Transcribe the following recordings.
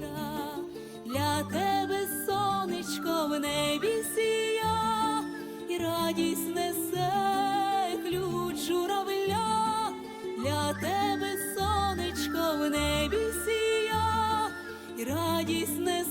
душа, для тебе сонечко в небі сія, і радість несе ключ журавля, для тебе сонечко в небі сія, і радість несе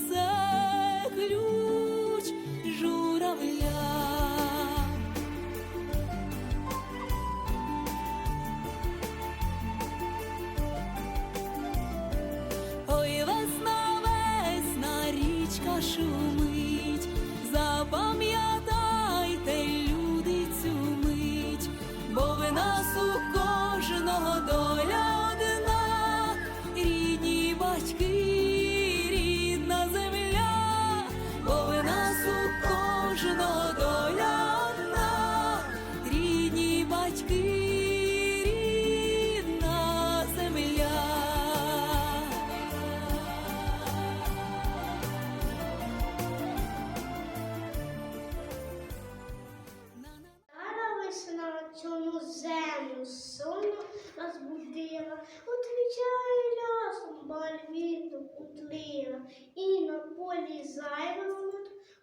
зайвому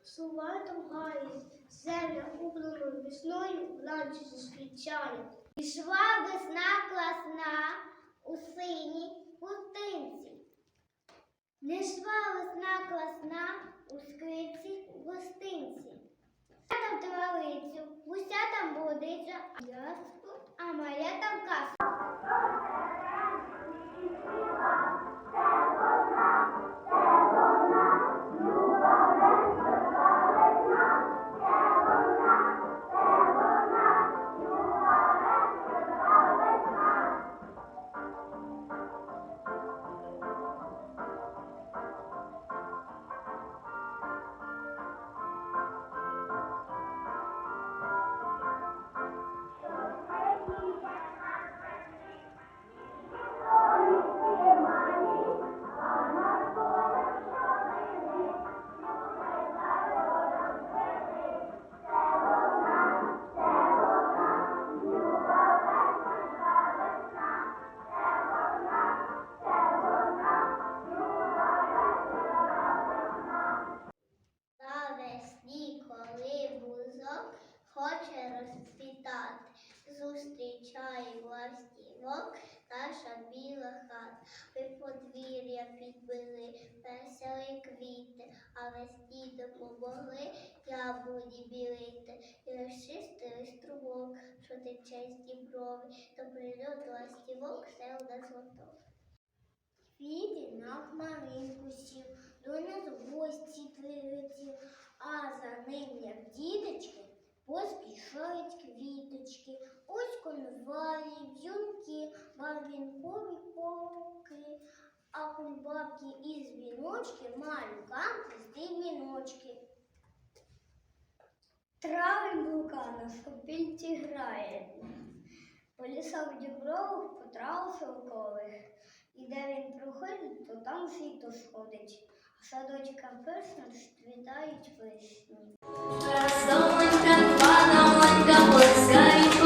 суватом гаї, Земля убрану весною вранці зустрічає. Пішла весна класна у синій пустинці. Не йшла весна класна у скриці гостинці. Я там травицю, гуся там водиця, яску, а моя там каса. Біла. Ви подвір'я підбили веселі квіти, а весні допомогли яблуні білити. І розчистили струмок, що тече з діброви, то прильот ластівок все у нас готове. Квіти на хмаринку сів, до нас гості прилетів, а за ним, як діточки, поспішають квіточки, ось конвалі, в'юнки, а кульбабки із віночки малюкам плести віночки. Трави блукана в копільці грає, по лісах дібрових, по травах шовкових. І де він проходить, то там світо сходить, а садочка пишно цвітають вишні. Роздоленька, падаленька, плескають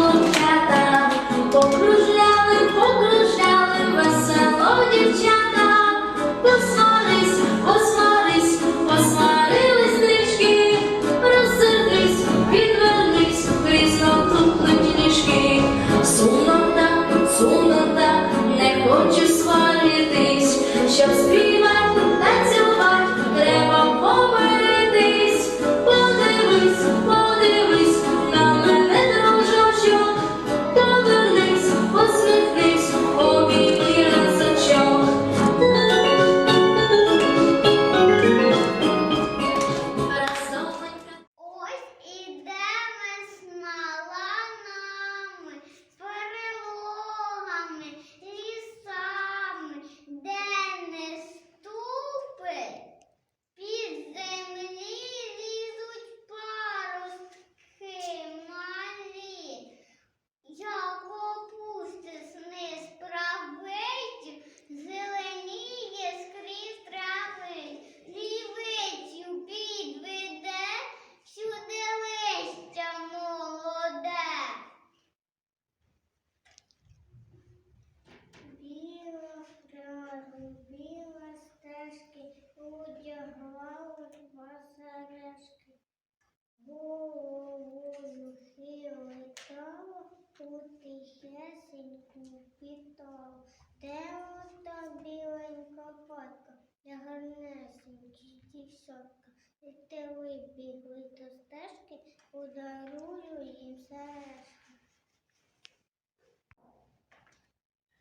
пітов. Де ота біленька фотка, де гарнесенькі дівчатка. І ти вибігли до стежки, подарую їм сережки.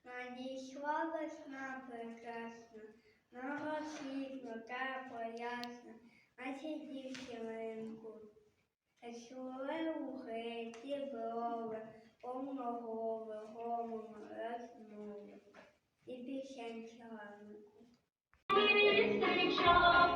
Надійшла весна прекрасна, нова світло, тепло, ясна, наче дівчинку. Чули ухи, ті брови, повноголи, гомом розмови. І пісень чарнику. Стрічок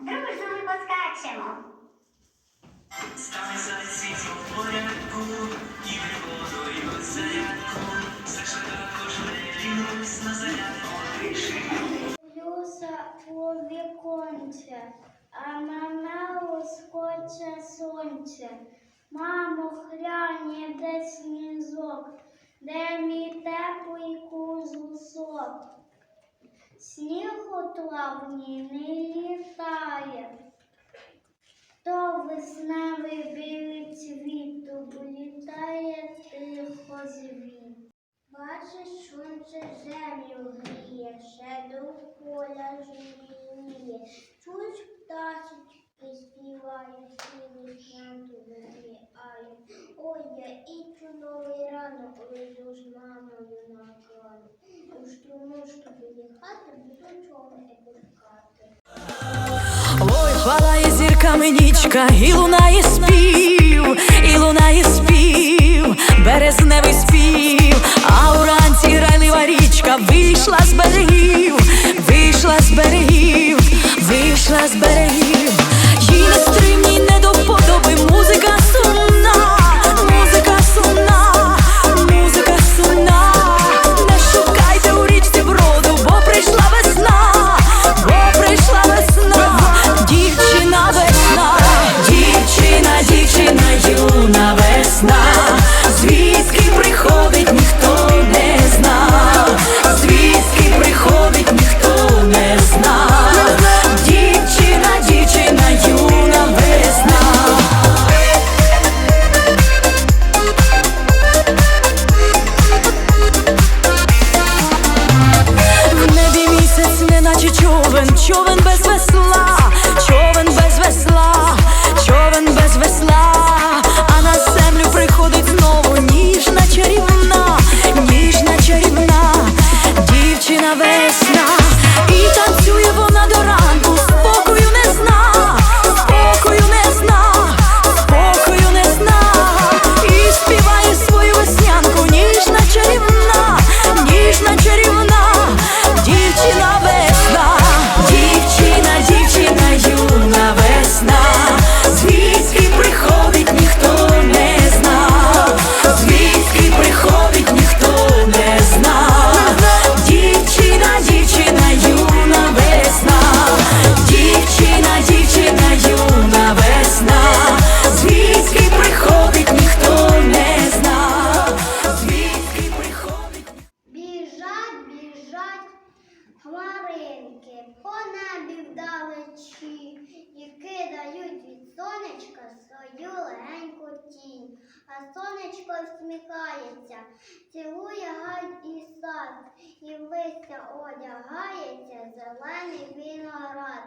дружно ми поскачемо. Стане зайці в порядку, і водою зарядку, ж також на зарядку тиші. Люса у віконце, а мама лоскоче сонце. Мамо, хряні, де сніжок, де мій теплий кузусок. Сніг у травні не літає, то весневий білий цвіт облітає тихо звіт. Бачиш, сонце землю гріє, ще довкола Чуть Чуєш і вишнянку вибігають. Ой, я і чудовий ранок лежу з мамою на крані. У струмушки біля хати буду човни пускати. Ой, палає зірками нічка, і лунає спів, і лунає спів, березневий спів, а уранці грайлива річка вийшла з берегів, вийшла з берегів, вийшла з берегів, не не до вподоби музика легеньку тінь. А сонечко всміхається, цілує гай і сад, і в листя одягається зелений виноград.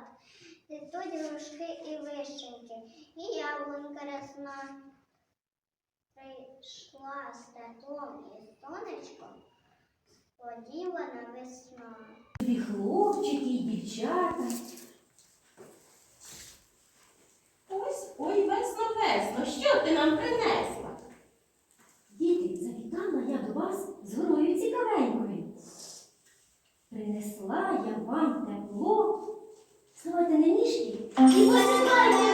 Цвітуть грушки і вишеньки, і яблунька рясна. Прийшла з теплом і сонечком сподівана весна. Тобі хлопчики і дівчата. Ой весно весно, що ти нам принесла? Діти, завітала я до вас з горою цікавенькою. Принесла я вам тепло. Ставайте на ніжки і посідайте.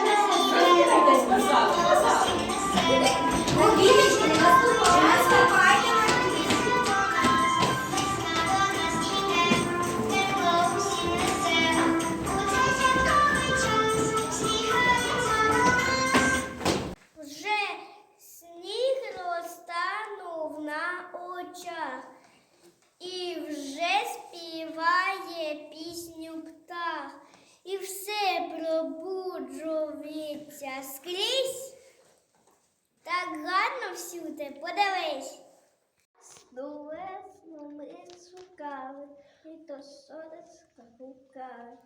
Пісню птах, і все пробуджується скрізь. Так гарно всюди, подивись. Ну, весну ми шукали, і то сонечко гукали.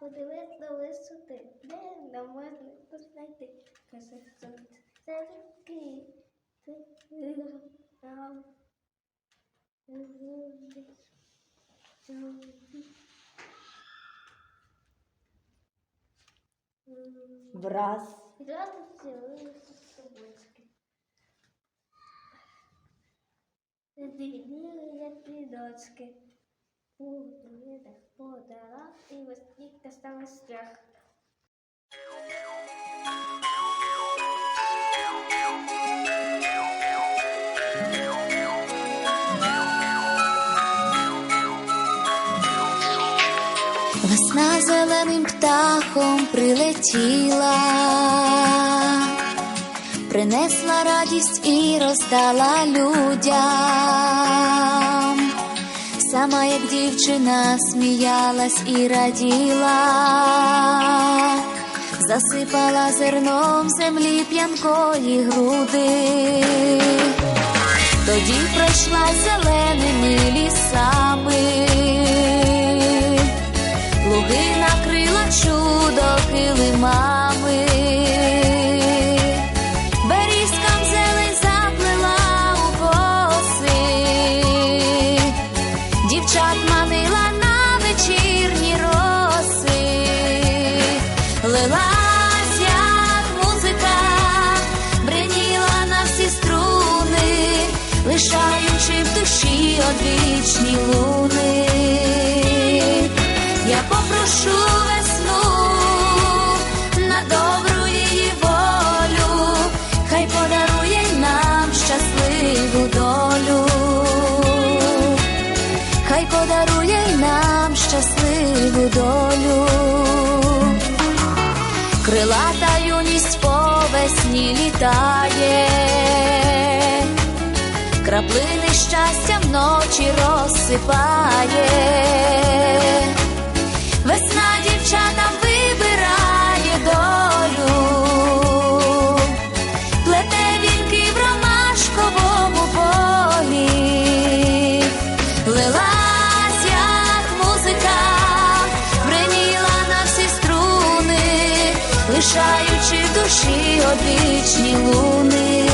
Подивись на висоти, де нам можна знайти красоту. Це руки, ти нам. Враз. Зразу з'явилися собачки. Здрібніли, як віночки. У друидах подала, і весніка стала страх. Весна зеленим птахом прилетіла, принесла радість і роздала людям. Сама як дівчина сміялась і раділа, засипала зерном землі п'янкої груди. Тоді пройшла зеленими лісами. Лишаючи в душі одвічні луни. Я попрошу весну на добру її волю, хай подарує нам щасливу долю, хай подарує нам щасливу долю, крилата юність по весні літає, краплини щастя вночі розсипає. Весна дівчатам вибирає долю, плете вінки в ромашковому полі, лилась як музика, бреніла на всі струни, лишаючи в душі одвічні луни.